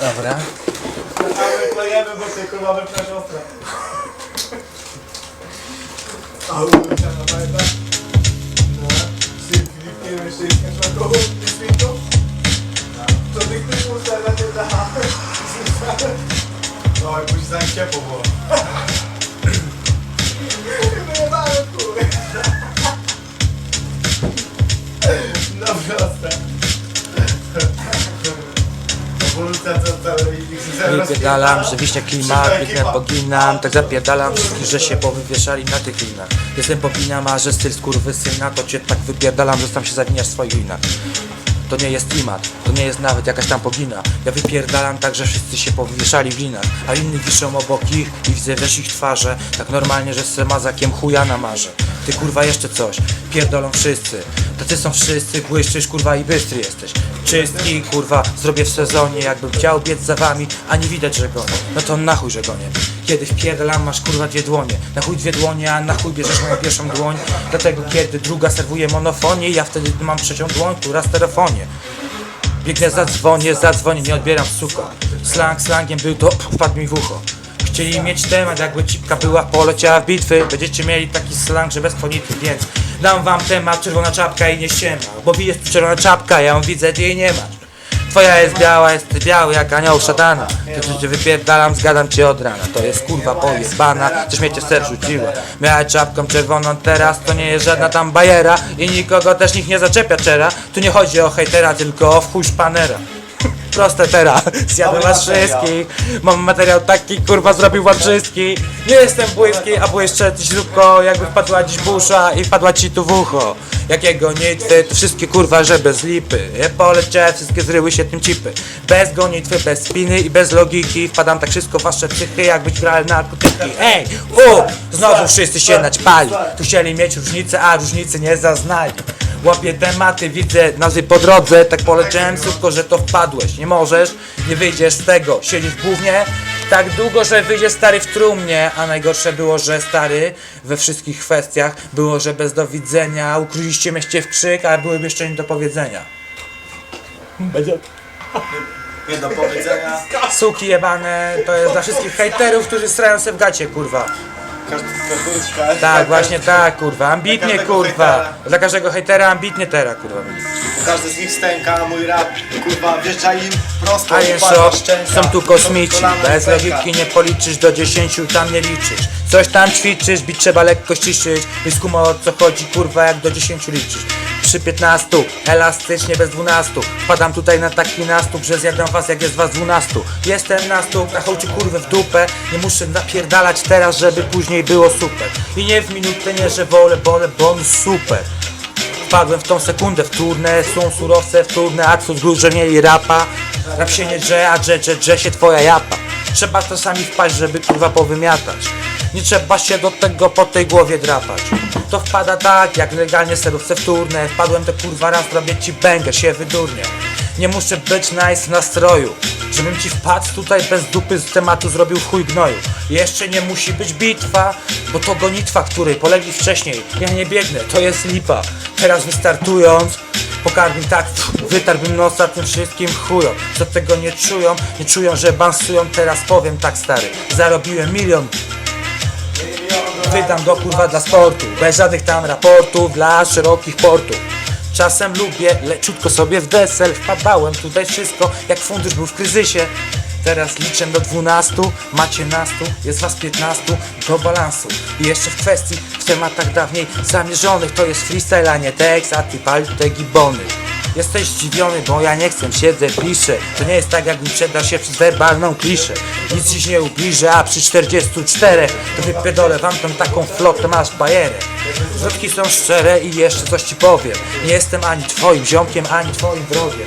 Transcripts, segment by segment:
Dobra. A my klejemy, bo ty kurwa wypnę siostrę. A ulica na pamiętasz? No. Z tym Filipkiem jeszcze jest na koło świętą? To ty ktoś mu stara nie da. No i później za ciepło było. Wyjebałem kurwa. No proste. Wypierdalam, że wiśnia klimat, biegnę poginam. Tak zapierdalam wszystkich, że się powywieszali na tych linach. Jestem popinam, a że styl skurwysyna To cię tak wypierdalam, że sam się zawiniasz w swoich linach to nie jest klimat, to nie jest nawet jakaś tam pogina. Ja wypierdalam tak, że wszyscy się powywieszali w linach A inni wiszą obok ich i widzę też ich twarze. Tak normalnie, że z mazakiem chuja na marze Ty kurwa jeszcze coś, pierdolą wszyscy. Tacy są wszyscy, błyszczysz kurwa i bystry jesteś. Czystki kurwa, zrobię w sezonie Jakbym chciał biec za wami, a nie widać, że gonię No to na chuj, że gonię Kiedy wpierdalam masz kurwa dwie dłonie. Na chuj dwie dłonie, a na chuj bierzesz moją pierwszą dłoń. Dlatego kiedy druga serwuje monofonię Ja wtedy mam trzecią dłoń, która w telefonie Biegnę, zadzwonię, zadzwonię, nie odbieram suko Slang slangiem był to, wpadł mi w ucho. Chcieli mieć temat, jakby cipka była poleciała w bitwy Będziecie mieli taki slang, że bez fonity, więc Dam wam temat, czerwona czapka i nie ściema Bo jest tu czerwona czapka, ja ją widzę, ty jej nie masz Twoja jest biała, jest ty biały jak anioł szatana. Co cię wypierdalam, zgadam cię od rana. To jest kurwa pojebana, coś mnie cię w sercu rzuciła. Miałeś czapką czerwoną, teraz to nie jest żadna tam bajera. I nikogo też nikt nie zaczepia czera. Tu nie chodzi o hejtera, tylko o wchuj szpanera Proste teraz, zjadłem was wszystkich. Mam materiał taki, kurwa zrobił wam wszystkich. Nie jestem błyski, a błyszczę źródko Jakby wpadła dziś busza i wpadła ci tu w ucho. Jakiego nitwy, to wszystkie kurwa, że bez lipy. Ja poleciałem, wszystkie zryły się tym cipy Bez gonitwy, bez spiny i bez logiki. Wpadam tak wszystko w wasze psychy, jakbyś grali narkotyki. Ej, u, znowu wszyscy się naćpali. Tu chcieli mieć różnicę, a różnicy nie zaznali Łapię tematy, widzę nazwy po drodze Tak poleciałem szybko, że to wpadłeś. Nie możesz, nie wyjdziesz z tego. Siedzisz w głównie tak długo, że wyjdzie stary w trumnie. A najgorsze było, że stary we wszystkich kwestiach Było, że bez do widzenia Ukryliście mieście w krzyk, a byłyby jeszcze nie do powiedzenia. Będzie... Nie do powiedzenia. Suki jebane, to jest dla wszystkich hejterów, którzy strają się w gacie, kurwa Każdy Tak, właśnie tak, kurwa, ambitnie, każdego kurwa. hejtera. Dla każdego hejtera ambitnie teraz, kurwa Każdy z nich stęka, a mój rap, kurwa, wjeżdża im prosto A i jest pada szok, szczęka. są tu kosmici Bez pęka. logiki nie policzysz, do 10 tam nie liczysz. Coś tam ćwiczysz, bić trzeba lekko ściszyć. Byś skumał o co chodzi, kurwa, jak do 10 liczysz Przy 15, elastycznie bez 12 Wpadam tutaj na taki nastup, że zjadam was jak jest was 12 Jestem na stóp, a chodzi kurwę w dupę. Nie muszę napierdalać teraz, żeby później było super. I nie w minutę, nie, że wolę, wolę, bonus super. Wpadłem w tą sekundę w turnę, są surowce w turnę, a co z że mieli rapa. Rap się nie drze, a drze, drze, drze się twoja japa. Trzeba czasami wpaść, żeby kurwa powymiatać Nie trzeba się do tego po tej głowie drapać. To wpada tak, jak legalnie serówce w turnę Wpadłem to kurwa raz, robię ci bęgę, się wydurnię Nie muszę być nice w nastroju. Żebym ci wpadł tutaj bez dupy z tematu zrobił chuj gnoju. Jeszcze nie musi być bitwa, bo to gonitwa, której polegli wcześniej. Ja nie biegnę, to jest lipa. Teraz wystartując Pokarmi tak, wytarłbym nosa tym wszystkim chujom. Co tego nie czują, nie czują, że bansują? Teraz powiem tak stary, zarobiłem milion Wydam go kurwa dla sportu. Bez żadnych tam raportów dla szerokich portów. Czasem lubię leciutko sobie w desel. Wpadałem tutaj wszystko jak fundusz był w kryzysie. Teraz liczę do 12, macie nastu, jest was 15 do balansu. I jeszcze w kwestii, w tematach dawniej zamierzonych To jest freestyle, a nie tekst, a ty pal te gibony Jesteś zdziwiony, bo ja nie chcę, siedzę, piszę. To nie jest tak, jakbym przedał się przez werbalną kliszę. Nic dziś nie ubliżę, a przy 44 To wypierdolę wam tą taką flotę, masz bajerę. Zwrotki są szczere i jeszcze coś ci powiem. Nie jestem ani twoim ziomkiem, ani twoim wrogiem.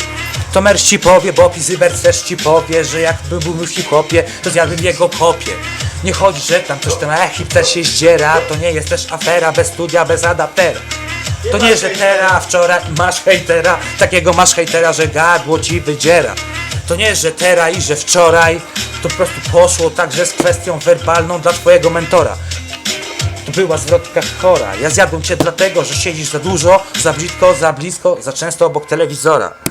To mer ci powie, bo Pizyber też ci powie, że jakby był w hip-hopie, to zjadłbym jego kopię. Nie chodzi, że tam coś tam, e, hip też się zdziera, to nie jest też afera, bez studia, bez adaptera. To nie, że teraz, wczoraj masz hejtera, takiego masz hejtera, że gardło ci wydziera. To nie, że teraz i że wczoraj, to po prostu poszło także z kwestią werbalną dla twojego mentora. To była zwrotka chora. Ja zjadłem cię dlatego, że siedzisz za dużo, za brzydko, za blisko, za często obok telewizora.